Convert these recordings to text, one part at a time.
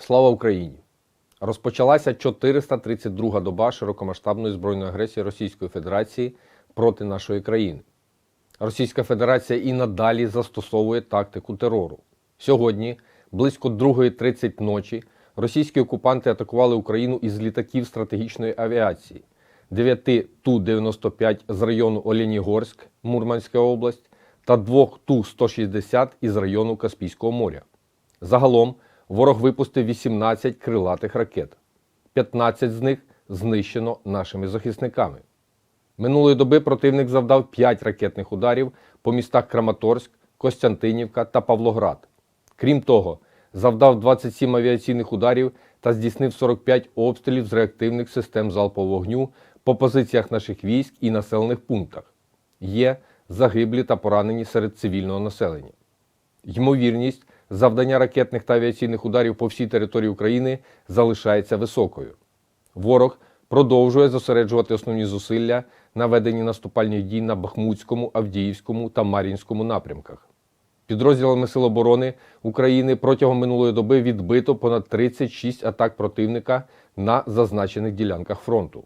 Слава Україні! Розпочалася 432 доба широкомасштабної збройної агресії Російської Федерації проти нашої країни. Російська Федерація і надалі застосовує тактику терору. Сьогодні, близько 2.30 ночі, російські окупанти атакували Україну із літаків стратегічної авіації 9 Ту-95 з району Оленігорськ, Мурманська область, та 2 Ту-160 із району Каспійського моря. Загалом ворог випустив 18 крилатих ракет. 15 з них знищено нашими захисниками. Минулої доби противник завдав 5 ракетних ударів по містах Краматорськ, Костянтинівка та Павлоград. Крім того, завдав 27 авіаційних ударів та здійснив 45 обстрілів з реактивних систем залпового вогню по позиціях наших військ і населених пунктах. Є загиблі та поранені серед цивільного населення. Ймовірність завдання ракетних та авіаційних ударів по всій території України залишається високою. Ворог продовжує зосереджувати основні зусилля на веденні наступальних дій на Бахмутському, Авдіївському та Мар'їнському напрямках. Підрозділами Сил оборони України протягом минулої доби відбито понад 36 атак противника на зазначених ділянках фронту.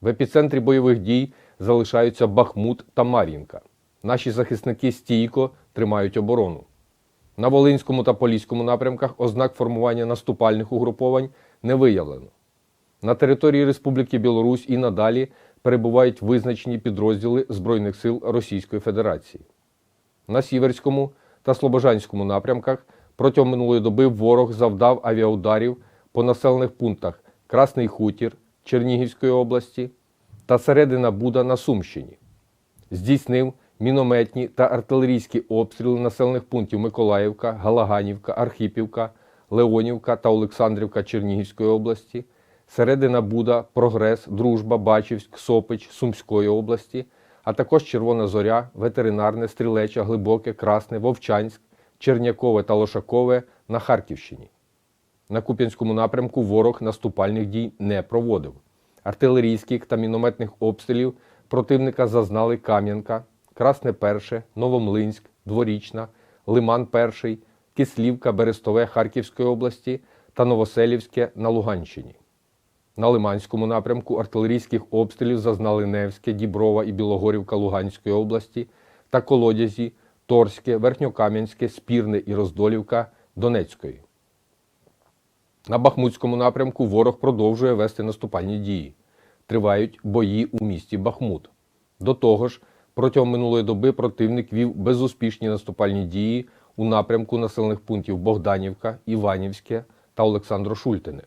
В епіцентрі бойових дій залишаються Бахмут та Мар'їнка. Наші захисники стійко тримають оборону. На Волинському та Поліському напрямках ознак формування наступальних угруповань не виявлено. На території Республіки Білорусь і надалі перебувають визначені підрозділи Збройних сил Російської Федерації. На Сіверському та Слобожанському напрямках протягом минулої доби ворог завдав авіаударів по населених пунктах Красний Хутір Чернігівської області та Середина Буда на Сумщині. Здійснив мінометні та артилерійські обстріли населених пунктів Миколаївка, Галаганівка, Архипівка, Леонівка та Олександрівка Чернігівської області, Середина Буда, Прогрес, Дружба, Бачівськ, Сопич Сумської області, а також Червона Зоря, Ветеринарне, Стрілеча, Глибоке, Красне, Вовчанськ, Чернякове та Лошакове на Харківщині. На Куп'янському напрямку ворог наступальних дій не проводив. Артилерійських та мінометних обстрілів противника зазнали Кам'янка, Красне Перше, Новомлинськ, Дворічна, Лиман Перший, Кислівка, Берестове Харківської області та Новоселівське на Луганщині. На Лиманському напрямку артилерійських обстрілів зазнали Невське, Діброва і Білогорівка Луганської області та Колодязі, Торське, Верхньокам'янське, Спірне і Роздолівка Донецької. На Бахмутському напрямку ворог продовжує вести наступальні дії. Тривають бої у місті Бахмут. До того ж, протягом минулої доби противник вів безуспішні наступальні дії у напрямку населених пунктів Богданівка, Іванівське та Олександро-Шультине.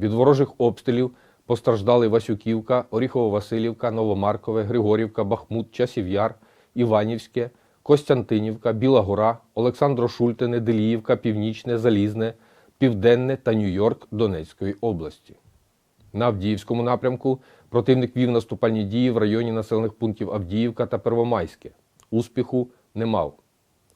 Від ворожих обстрілів постраждали Васюківка, Оріхово-Василівка, Новомаркове, Григорівка, Бахмут, Часів'яр, Іванівське, Костянтинівка, Біла Гора, Олександро-Шультине, Деліївка, Північне, Залізне, Південне та Нью-Йорк Донецької області. На Авдіївському напрямку противник вів наступальні дії в районі населених пунктів Авдіївка та Первомайське. Успіху не мав.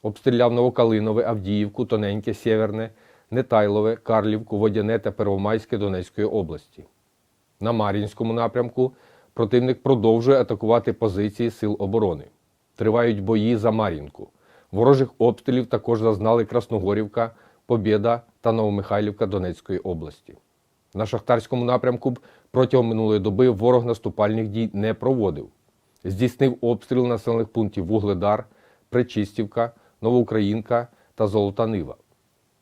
Обстріляв Новокалинове, Авдіївку, Тоненьке, Сєверне, Нетайлове, Карлівку, Водяне та Первомайське Донецької області. На Мар'їнському напрямку противник продовжує атакувати позиції Сил оборони. Тривають бої за Мар'їнку. Ворожих обстрілів також зазнали Красногорівка, Побєда та Новомихайлівка Донецької області. На Шахтарському напрямку протягом минулої доби ворог наступальних дій не проводив. Здійснив обстріл населених пунктів Вугледар, Причистівка, Новоукраїнка та Золота Нива.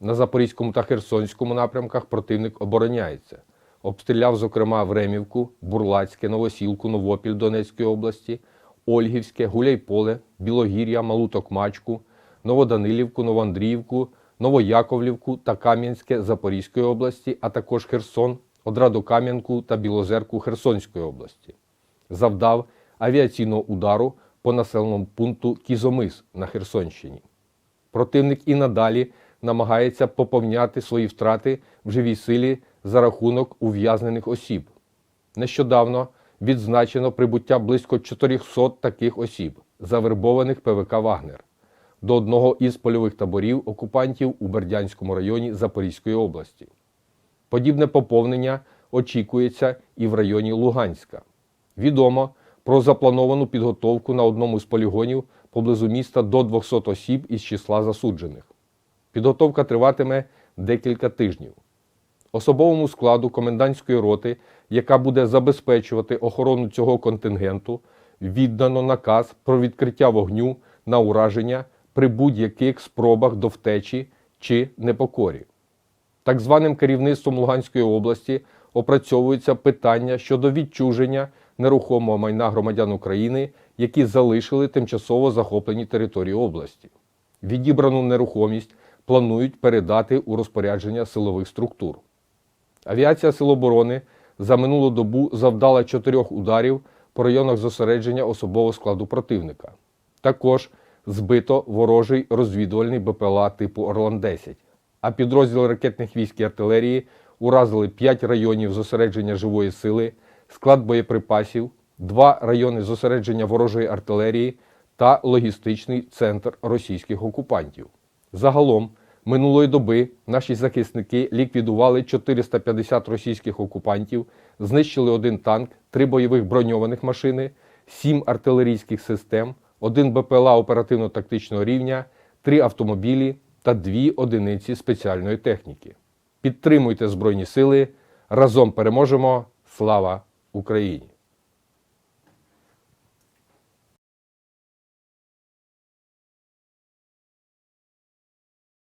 На Запорізькому та Херсонському напрямках противник обороняється. Обстріляв, зокрема, Времівку, Бурлацьке, Новосілку, Новопіль Донецької області, Ольгівське, Гуляйполе, Білогір'я, Малу Токмачку, Новоданилівку, Новоандріївку, Новояковлівку та Кам'янське Запорізької області, а також Херсон, Одрадокам'янку та Білозерку Херсонської області. Завдав авіаційного удару по населеному пункту Кізомис на Херсонщині. Противник і надалі намагається поповняти свої втрати в живій силі за рахунок ув'язнених осіб. Нещодавно відзначено прибуття близько 400 таких осіб, завербованих ПВК Вагнер, до одного із польових таборів окупантів у Бердянському районі Запорізької області. Подібне поповнення очікується і в районі Луганська. Відомо про заплановану підготовку на одному з полігонів поблизу міста до 200 осіб із числа засуджених. Підготовка триватиме декілька тижнів. Особовому складу комендантської роти, яка буде забезпечувати охорону цього контингенту, віддано наказ про відкриття вогню на ураження при будь-яких спробах до втечі чи непокорі. Так званим керівництвом Луганської області опрацьовуються питання щодо відчуження нерухомого майна громадян України, які залишили тимчасово захоплені території області. Відібрану нерухомість планують передати у розпорядження силових структур. Авіація Сил оборони за минулу добу завдала чотирьох ударів по районах зосередження особового складу противника. Також збито ворожий розвідувальний БПЛА типу Орлан-10, а підрозділи ракетних військ і артилерії уразили 5 районів зосередження живої сили, склад боєприпасів, два райони зосередження ворожої артилерії та логістичний центр російських окупантів. Загалом минулої доби наші захисники ліквідували 450 російських окупантів, знищили один танк, три бойових броньованих машини, сім артилерійських систем, один БПЛА оперативно-тактичного рівня, три автомобілі та дві одиниці спеціальної техніки. Підтримуйте Збройні Сили. Разом переможемо! Слава Україні!